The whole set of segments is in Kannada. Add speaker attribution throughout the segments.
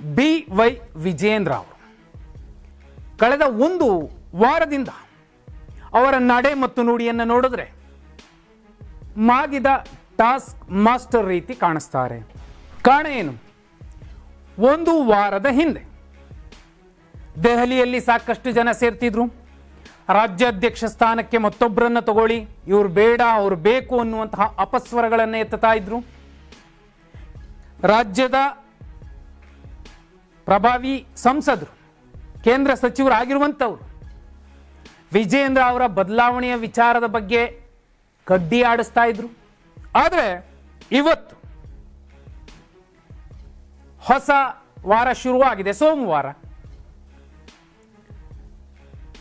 Speaker 1: ಬಿ ವೈ ವಿಜೇಂದ್ರ ಅವರು. ಕಳೆದ ಒಂದು ವಾರದಿಂದ ಅವರ ನಡೆ ಮತ್ತು ನುಡಿಯನ್ನು ನೋಡಿದ್ರೆ ಮಾಗಿದ ಟಾಸ್ಕ್ ಮಾಸ್ಟರ್ ರೀತಿ ಕಾಣಿಸ್ತಾರೆ. ಕಾರಣ ಏನು? ಒಂದು ವಾರದ ಹಿಂದೆ ದೆಹಲಿಯಲ್ಲಿ ಸಾಕಷ್ಟು ಜನ ಸೇರ್ತಿದ್ರು. ರಾಜ್ಯಾಧ್ಯಕ್ಷ ಸ್ಥಾನಕ್ಕೆ ಮತ್ತೊಬ್ಬರನ್ನು ತಗೊಳ್ಳಿ, ಇವ್ರು ಬೇಡ, ಅವ್ರು ಬೇಕು ಅನ್ನುವಂತಹ ಅಪಸ್ವರಗಳನ್ನು ಎತ್ತುತ್ತಾ ಇದ್ರು. ರಾಜ್ಯದ ಪ್ರಭಾವಿ ಸಂಸದರು, ಕೇಂದ್ರ ಸಚಿವರಾಗಿರುವಂಥವ್ರು. ವಿಜೇಂದ್ರ ಅವರ ಬದಲಾವಣೆಯ ವಿಚಾರದ ಬಗ್ಗೆ ಕಡ್ಡಿ ಆಡಿಸ್ತಾ ಇದ್ರು. ಆದರೆ ಇವತ್ತು ಹೊಸ ವಾರ ಶುರುವಾಗಿದೆ, ಸೋಮವಾರ.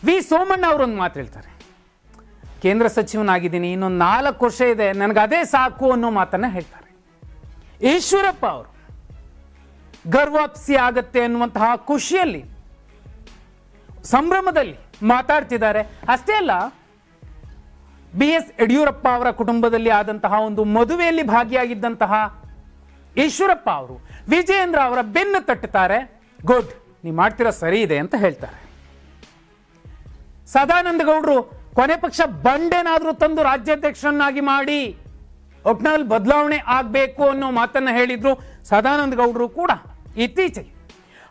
Speaker 1: ವಿ ಸೋಮಣ್ಣ ಅವರೊಂದು ಮಾತು ಹೇಳ್ತಾರೆ. ಕೇಂದ್ರ ಸಚಿವನಾಗಿದ್ದೀನಿ, ಇನ್ನೊಂದು ನಾಲ್ಕು ವರ್ಷ ಇದೆ ನನಗೆ ಅದೇ ಸಾಕು ಅನ್ನೋ ಮಾತನ್ನು ಹೇಳ್ತಾರೆ. ಈಶ್ವರಪ್ಪ ಅವರು ಗರ್ವಾಪ್ಸಿ ಆಗತ್ತೆ ಅನ್ನುವಂತಹ ಖುಷಿಯಲ್ಲಿ, ಸಂಭ್ರಮದಲ್ಲಿ ಮಾತಾಡ್ತಿದ್ದಾರೆ. ಅಷ್ಟೇ ಅಲ್ಲ ಬಿ ಎಸ್ ಯಡಿಯೂರಪ್ಪ ಅವರ ಕುಟುಂಬದಲ್ಲಿ ಆದಂತಹ ಒಂದು ಮದುವೆಯಲ್ಲಿ ಭಾಗಿಯಾಗಿದ್ದಂತಹ ಈಶ್ವರಪ್ಪ ಅವರು, ವಿಜಯೇಂದ್ರ ಅವರ ಬೆನ್ನು ತಟ್ಟುತ್ತಾರೆ. ಗುಡ್, ನೀವು ಮಾಡ್ತಿರೋ ಸರಿ ಇದೆ ಅಂತ ಹೇಳ್ತಾರೆ. ಸದಾನಂದ ಗೌಡರು ಕೊನೆ ಪಕ್ಷ ಬಂಡೇನಾದರೂ ತಂದು ರಾಜ್ಯಾಧ್ಯಕ್ಷರನ್ನಾಗಿ ಮಾಡಿ, ಒಟ್ನಲ್ಲಿ ಬದಲಾವಣೆ ಆಗಬೇಕು ಅನ್ನೋ ಮಾತನ್ನು ಹೇಳಿದ್ರು ಸದಾನಂದ ಗೌಡರು ಕೂಡ. ಇತ್ತೀಚೆಗೆ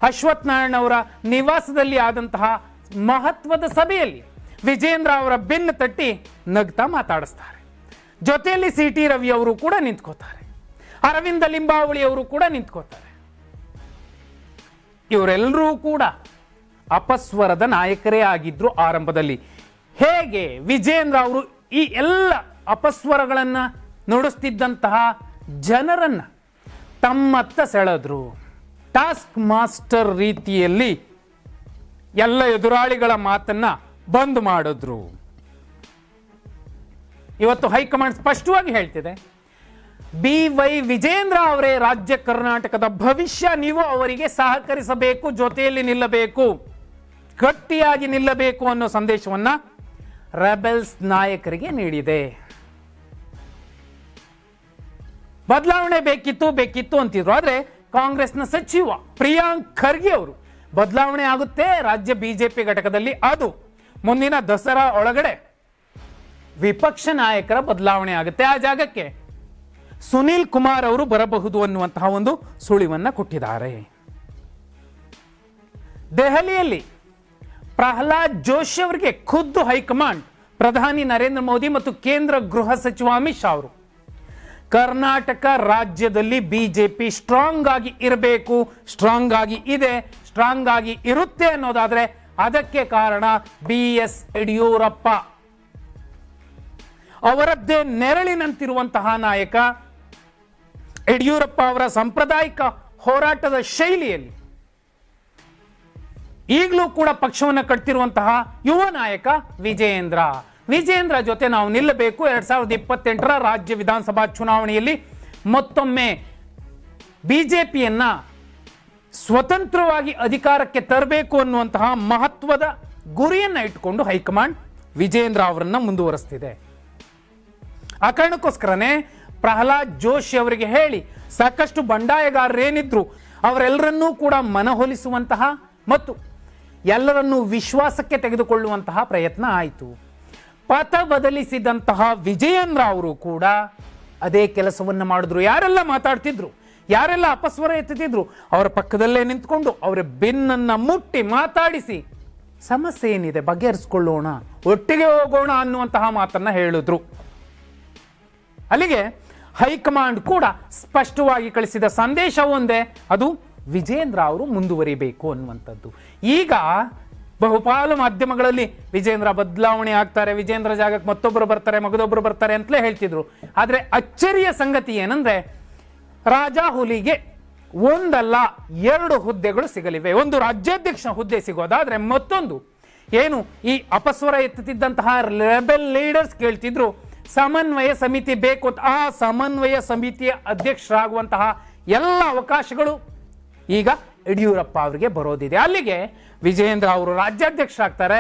Speaker 1: ಅಶ್ವಥ್ ನಾರಾಯಣ ಅವರ ನಿವಾಸದಲ್ಲಿ ಆದಂತಹ ಮಹತ್ವದ ಸಭೆಯಲ್ಲಿ ವಿಜೇಂದ್ರ ಅವರ ಬೆನ್ನು ತಟ್ಟಿ ನಗ್ತಾ ಮಾತಾಡಿಸ್ತಾರೆ. ಜೊತೆಯಲ್ಲಿ ಸಿ ಟಿ ರವಿ ಅವರು ಕೂಡ ನಿಂತ್ಕೋತಾರೆ. ಅರವಿಂದ ಲಿಂಬಾವಳಿ ಅವರು ಕೂಡ ನಿಂತ್ಕೋತಾರೆ. ಇವರೆಲ್ಲರೂ ಕೂಡ ಅಪಸ್ವರದ ನಾಯಕರೇ ಆಗಿದ್ರು ಆರಂಭದಲ್ಲಿ. ಹೇಗೆ ವಿಜೇಂದ್ರ ಅವರು ಈ ಎಲ್ಲ ಅಪಸ್ವರಗಳನ್ನು ನುಡಿಸ್ತಿದ್ದಂತಹ ಜನರನ್ನು ತಮ್ಮತ್ತ ಸೆಳೆದ್ರು? ಟಾಸ್ಕ್ ಮಾಸ್ಟರ್ ರೀತಿಯಲ್ಲಿ ಎಲ್ಲ ಎದುರಾಳಿಗಳ ಮಾತನ್ನ ಬಂದ್ ಮಾಡಿದ್ರು. ಇವತ್ತು ಹೈಕಮಾಂಡ್ ಸ್ಪಷ್ಟವಾಗಿ ಹೇಳ್ತಿದೆ. ಬಿ ವೈ ವಿಜೇಂದ್ರ ಅವರೇ ರಾಜ್ಯ ಕರ್ನಾಟಕದ ಭವಿಷ್ಯ, ನೀವು ಅವರಿಗೆ ಸಹಕರಿಸಬೇಕು, ಜೊತೆಯಲ್ಲಿ ನಿಲ್ಲಬೇಕು, ಗಟ್ಟಿಯಾಗಿ ನಿಲ್ಲಬೇಕು ಅನ್ನೋ ಸಂದೇಶವನ್ನ ರೆಬೆಲ್ಸ್ ನಾಯಕರಿಗೆ ನೀಡಿದೆ. ಬದಲಾವಣೆ ಬೇಕಿತ್ತು ಬೇಕಿತ್ತು ಅಂತಿದ್ರು. ಆದ್ರೆ ಕಾಂಗ್ರೆಸ್ನ ಸಚಿವ ಪ್ರಿಯಾಂಕ್ ಖರ್ಗೆ ಅವರು. ಬದಲಾವಣೆ ಆಗುತ್ತೆ ರಾಜ್ಯ ಬಿಜೆಪಿ ಘಟಕದಲ್ಲಿ. ಅದು ಮುಂದಿನ ದಸರಾ ಒಳಗಡೆ ವಿಪಕ್ಷ ನಾಯಕರ ಬದಲಾವಣೆ ಆಗುತ್ತೆ. ಆ ಜಾಗಕ್ಕೆ ಸುನೀಲ್ ಕುಮಾರ್ ಅವರು ಬರಬಹುದು ಅನ್ನುವಂತಹ ಒಂದು ಸುಳಿವನ್ನ ಕೊಟ್ಟಿದ್ದಾರೆ. ದೆಹಲಿಯಲ್ಲಿ ಪ್ರಹ್ಲಾದ್ ಜೋಶಿ ಅವರಿಗೆ ಖುದ್ದು ಹೈಕಮಾಂಡ್. ಪ್ರಧಾನಿ ನರೇಂದ್ರ ಮೋದಿ ಮತ್ತು ಕೇಂದ್ರ ಗೃಹ ಸಚಿವ ಅಮಿತ್ ಶಾ ಅವರು. ಕರ್ನಾಟಕ ರಾಜ್ಯದಲ್ಲಿ ಬಿ ಜೆ ಪಿ ಸ್ಟ್ರಾಂಗ್ ಆಗಿ ಇರಬೇಕು ಸ್ಟ್ರಾಂಗ್ ಆಗಿ ಇದೆ ಸ್ಟ್ರಾಂಗ್ ಆಗಿ ಇರುತ್ತೆ ಅನ್ನೋದಾದರೆ ಅದಕ್ಕೆ ಕಾರಣ ಬಿ ಎಸ್ ಯಡಿಯೂರಪ್ಪ. ಅವರದ್ದೇ ನೆರಳಿನಂತಿರುವಂತಹ ನಾಯಕ ಯಡಿಯೂರಪ್ಪ ಅವರ ಸಾಂಪ್ರದಾಯಿಕ ಹೋರಾಟದ ಶೈಲಿಯಲ್ಲಿ ಈಗಲೂ ಕೂಡ ಪಕ್ಷವನ್ನು ಕಟ್ತಿರುವಂತಹ ಯುವ ನಾಯಕ ವಿಜಯೇಂದ್ರ. ವಿಜಯೇಂದ್ರ ಜೊತೆ ನಾವು ನಿಲ್ಲಬೇಕು. ಎರಡ್ ಸಾವಿರದ ಇಪ್ಪತ್ತೆಂಟರ ರಾಜ್ಯ ವಿಧಾನಸಭಾ ಚುನಾವಣೆಯಲ್ಲಿ ಮತ್ತೊಮ್ಮೆ ಬಿಜೆಪಿಯನ್ನ ಸ್ವತಂತ್ರವಾಗಿ ಅಧಿಕಾರಕ್ಕೆ ತರಬೇಕು ಅನ್ನುವಂತಹ ಮಹತ್ವದ ಗುರಿಯನ್ನ ಇಟ್ಕೊಂಡು ಹೈಕಮಾಂಡ್ ವಿಜೇಂದ್ರ ಅವರನ್ನ ಮುಂದುವರೆಸ್ತಿದೆ. ಆ ಕಾರಣಕ್ಕೋಸ್ಕರನೇ ಪ್ರಹ್ಲಾದ್ ಜೋಶಿ ಅವರಿಗೆ ಹೇಳಿ, ಸಾಕಷ್ಟು ಬಂಡಾಯಗಾರರೇನಿದ್ರು, ಅವರೆಲ್ಲರನ್ನೂ ಕೂಡ ಮನಹೊಲಿಸುವಂತಹ ಮತ್ತು ಎಲ್ಲರನ್ನೂ ವಿಶ್ವಾಸಕ್ಕೆ ತೆಗೆದುಕೊಳ್ಳುವಂತಹ ಪ್ರಯತ್ನ ಆಯಿತು. ಪಥ ಬದಲಿಸಿದಂತಹ ವಿಜಯೇಂದ್ರ ಅವರು ಕೂಡ ಅದೇ ಕೆಲಸವನ್ನ ಮಾಡಿದ್ರು. ಯಾರೆಲ್ಲ ಮಾತಾಡ್ತಿದ್ರು, ಯಾರೆಲ್ಲ ಅಪಸ್ವರ ಎತ್ತುತ್ತಿದ್ರು ಅವರ ಪಕ್ಕದಲ್ಲೇ ನಿಂತ್ಕೊಂಡು ಅವರ ಬೆನ್ನನ್ನ ಮುಟ್ಟಿ ಮಾತಾಡಿಸಿ ಸಮಸ್ಯೆ ಏನಿದೆ ಬಗೆಹರಿಸ್ಕೊಳ್ಳೋಣ, ಒಟ್ಟಿಗೆ ಹೋಗೋಣ ಅನ್ನುವಂತಹ ಮಾತನ್ನ ಹೇಳಿದ್ರು. ಅಲ್ಲಿಗೆ ಹೈಕಮಾಂಡ್ ಕೂಡ ಸ್ಪಷ್ಟವಾಗಿ ಕಳಿಸಿದ ಸಂದೇಶ ಒಂದೇ, ಅದು ವಿಜೇಂದ್ರ ಅವರು ಮುಂದುವರಿಬೇಕು ಅನ್ನುವಂಥದ್ದು. ಈಗ ಬಹುಪಾಲು ಮಾಧ್ಯಮಗಳಲ್ಲಿ ವಿಜೇಂದ್ರ ಬದಲಾವಣೆ ಆಗ್ತಾರೆ, ವಿಜೇಂದ್ರ ಜಾಗಕ್ಕೆ ಮತ್ತೊಬ್ಬರು ಬರ್ತಾರೆ ಮಗದೊಬ್ಬರು ಬರ್ತಾರೆ ಅಂತಲೇ ಹೇಳ್ತಿದ್ರು. ಆದರೆ ಅಚ್ಚರಿಯ ಸಂಗತಿ ಏನಂದ್ರೆ ರಾಜಾಹುಲಿಗೆ ಒಂದಲ್ಲ ಎರಡು ಹುದ್ದೆಗಳು ಸಿಗಲಿವೆ. ಒಂದು ರಾಜ್ಯಾಧ್ಯಕ್ಷ ಹುದ್ದೆ ಸಿಗೋದಾದ್ರೆ ಮತ್ತೊಂದು. ಏನು, ಈ ಅಪಸ್ವರ ಎತ್ತುತ್ತಿದ್ದಂತಹ ರೆಬೆಲ್ ಲೀಡರ್ಸ್ ಕೇಳ್ತಿದ್ರು, ಸಮನ್ವಯ ಸಮಿತಿ ಬೇಕು ಅಂತ. ಆ ಸಮನ್ವಯ ಸಮಿತಿಯ ಅಧ್ಯಕ್ಷರಾಗುವಂತಹ ಎಲ್ಲ ಅವಕಾಶಗಳು ಈಗ ಯಡಿಯೂರಪ್ಪ ಅವರಿಗೆ ಬರೋದಿದೆ. ಅಲ್ಲಿಗೆ ವಿಜಯೇಂದ್ರ ಅವರು ರಾಜ್ಯಾಧ್ಯಕ್ಷರಾಗ್ತಾರೆ.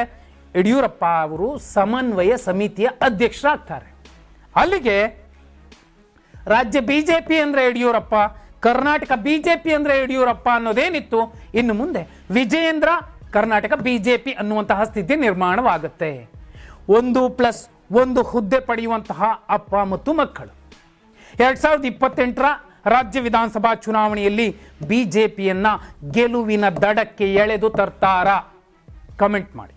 Speaker 1: ಯಡಿಯೂರಪ್ಪ ಅವರು ಸಮನ್ವಯ ಸಮಿತಿಯ ಅಧ್ಯಕ್ಷರಾಗ್ತಾರೆ. ಅಲ್ಲಿಗೆ ರಾಜ್ಯ ಬಿಜೆಪಿ ಅಂದ್ರೆ ಯಡಿಯೂರಪ್ಪ, ಕರ್ನಾಟಕ ಬಿಜೆಪಿ ಅಂದ್ರೆ ಯಡಿಯೂರಪ್ಪ ಅನ್ನೋದೇನಿತ್ತು? ಇನ್ನು ಮುಂದೆ ವಿಜಯೇಂದ್ರ, ಕರ್ನಾಟಕ ಬಿಜೆಪಿ ಅನ್ನುವಂತಹ ಸ್ಥಿತಿ ನಿರ್ಮಾಣವಾಗುತ್ತೆ. ಒಂದು ಪ್ಲಸ್ ಒಂದು ಹುದ್ದೆ ಪಡೆಯುವಂತಹ ಅಪ್ಪ ಮತ್ತು ಮಕ್ಕಳು. ಎರಡ್ ಸಾವಿರದ ಇಪ್ಪತ್ತೆಂಟರ ರಾಜ್ಯ ವಿಧಾನಸಭಾ ಚುನಾವಣೆಯಲ್ಲಿ ಬಿಜೆಪಿಯನ್ನ ಗೆಲುವಿನ ದಡಕ್ಕೆ ಎಳೆದು ತರ್ತಾರ? ಕಮೆಂಟ್ ಮಾಡಿ.